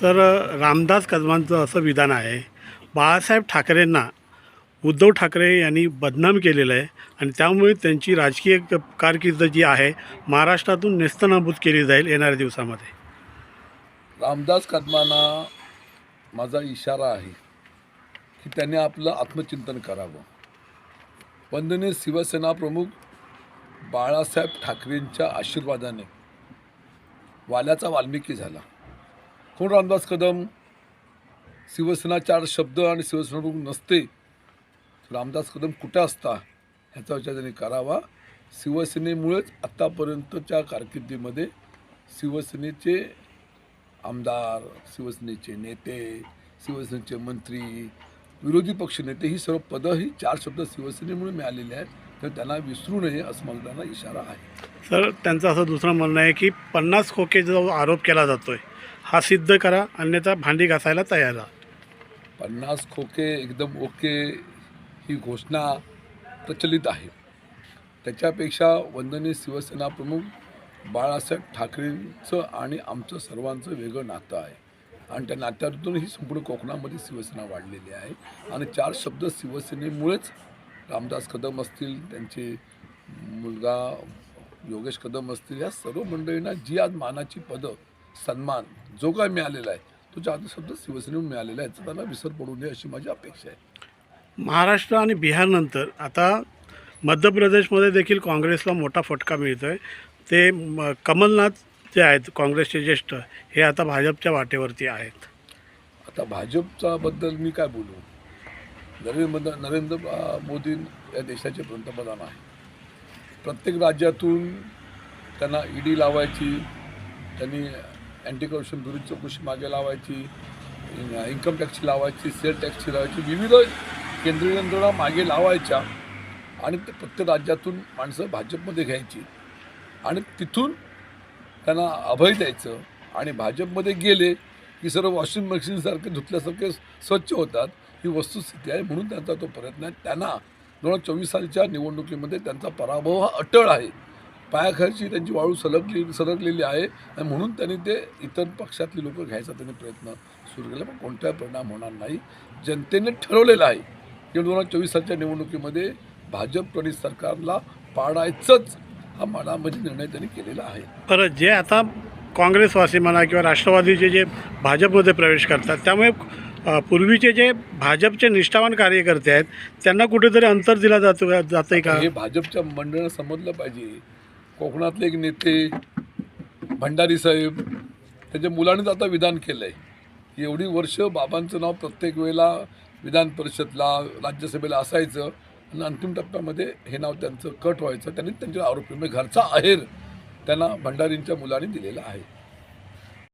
Sir Ramdas कदमांचं असं विधान आहे. बाळासाहेब ठाकरेंना उद्धव ठाकरे यांनी बदनाम केलेलं आहे आणि त्यामुळे त्यांची राजकीय क- कारकीर्द जी आहे महाराष्ट्रातून नेस्तनाबूत केली जाईल येणाऱ्या दिवसामध्ये. रामदास कदमांना माझा इशारा आहे की त्यांनी आपलं आत्मचिंतन करावं. वंदनीय शिवसेना प्रमुख बाळासाहेब ठाकरेंच्या आशीर्वादाने वाल्याचा वाल्मिकी झाला. कोण रामदास कदम? शिवसेना चार शब्द आणि शिवसेना नसते. तर रामदास कदम कुठं असता? ह्याचा विचार त्यांनी करावा. शिवसेनेमुळेच आत्तापर्यंतच्या कारकिर्दीमध्ये शिवसेनेचे आमदार शिवसेनेचे नेते शिवसेनेचे मंत्री विरोधी पक्षनेते ही सर्व पदं ही चार शब्द शिवसेनेमुळे मिळालेली आहेत. तर त्यांना विसरू नये असं मला त्यांना इशारा आहे. सर त्यांचं असं दुसरं म्हणणं आहे की पन्नास खोकेचा जो आरोप केला जातो आहे हा सिद्ध करा अन्यथा भांडी घासायला तयार राहा. पन्नास खोके एकदम ओके ही घोषणा प्रचलित आहे. त्याच्यापेक्षा वंदनीय शिवसेना प्रमुख बाळासाहेब ठाकरेंचं आणि आमचं सर्वांचं वेगळं नातं आहे. आणि त्या नात्यातून ही संपूर्ण कोकणामध्ये शिवसेना वाढलेली आहे. आणि चार शब्द शिवसेनेमुळेच रामदास कदम असतील त्यांचे मुलगा योगेश कदम असतील या सर्व मंडळींना जी आज मानाची पदं सन्मान जो काय मिळालेला आहे तो चार शब्द शिवसेनेहून मिळालेला आहे त्यांना विसर पडू नये अशी माझी अपेक्षा आहे. महाराष्ट्र आणि बिहारनंतर आता मध्य प्रदेशमध्ये देखील काँग्रेसला मोठा फटका मिळतो आहे ते म- कमलनाथ जे आहेत काँग्रेसचे ज्येष्ठ हे आता भाजपच्या वाटेवरती आहेत. आता भाजपचा बद्दल मी काय बोलू? नरेंद्र नरेंद्र मोदी या देशाचे पंतप्रधान आहे प्रत्येक राज्यातून त्यांना ईडी लावायची त्यांनी अँटी करप्शन विरुद्ध चौकशी मागे लावायची इन्कम टॅक्सची लावायची सेल टॅक्सची लावायची विविध केंद्रीय यंत्रणा मागे लावायच्या आणि ते प्रत्येक राज्यातून माणसं भाजपमध्ये घ्यायची. आणि तिथून त्यांना अभय द्यायचं. आणि भाजपमध्ये गेले की सर्व वॉशिंग मशीनसारखे धुतल्यासारखे स्वच्छ होतात. ही वस्तुस्थिती आहे म्हणून त्यांचा तो प्रयत्न आहे. त्यांना दोन हजार चोवीस सालच्या निवडणुकीमध्ये त्यांचा पराभव हा अटळ आहे. पायाखालची त्यांची वाळू सलगली सरकलेली आहे. आणि म्हणून त्यांनी ते इतर पक्षातली लोक घ्यायचा त्यांनी प्रयत्न सुरू केला. पण कोणताही परिणाम होणार नाही. जनतेने ठरवलेलं आहे की दोन हजार चोवीस सालच्या निवडणुकीमध्ये भाजप प्रणित सरकारला पाडायचंच हा मनामध्ये निर्णय त्यांनी केलेला आहे. बरं जे आता काँग्रेसवासी म्हणा किंवा राष्ट्रवादीचे जे भाजपमध्ये प्रवेश करतात त्यामुळे पूर्वीचे जे भाजपचे निष्ठावान कार्यकर्ते आहेत त्यांना कुठेतरी अंतर दिला जातो जातं आहे का हे भाजपच्या मंडळानं समजलं पाहिजे. कोकणातले एक नेते भंडारी साहेब त्यांच्या मुलानेच आता विधान केलं आहे एवढी वर्ष बाबांचं नाव प्रत्येक वेळेला विधान परिषदला राज्यसभेला असायचं आणि अंतिम टप्प्यामध्ये हे नाव त्यांचं कट व्हायचं. त्यांनी त्यांच्या आरोपी म्हणजे घरचा आहेर त्यांना भंडारींच्या मुलाने दिलेला आहे.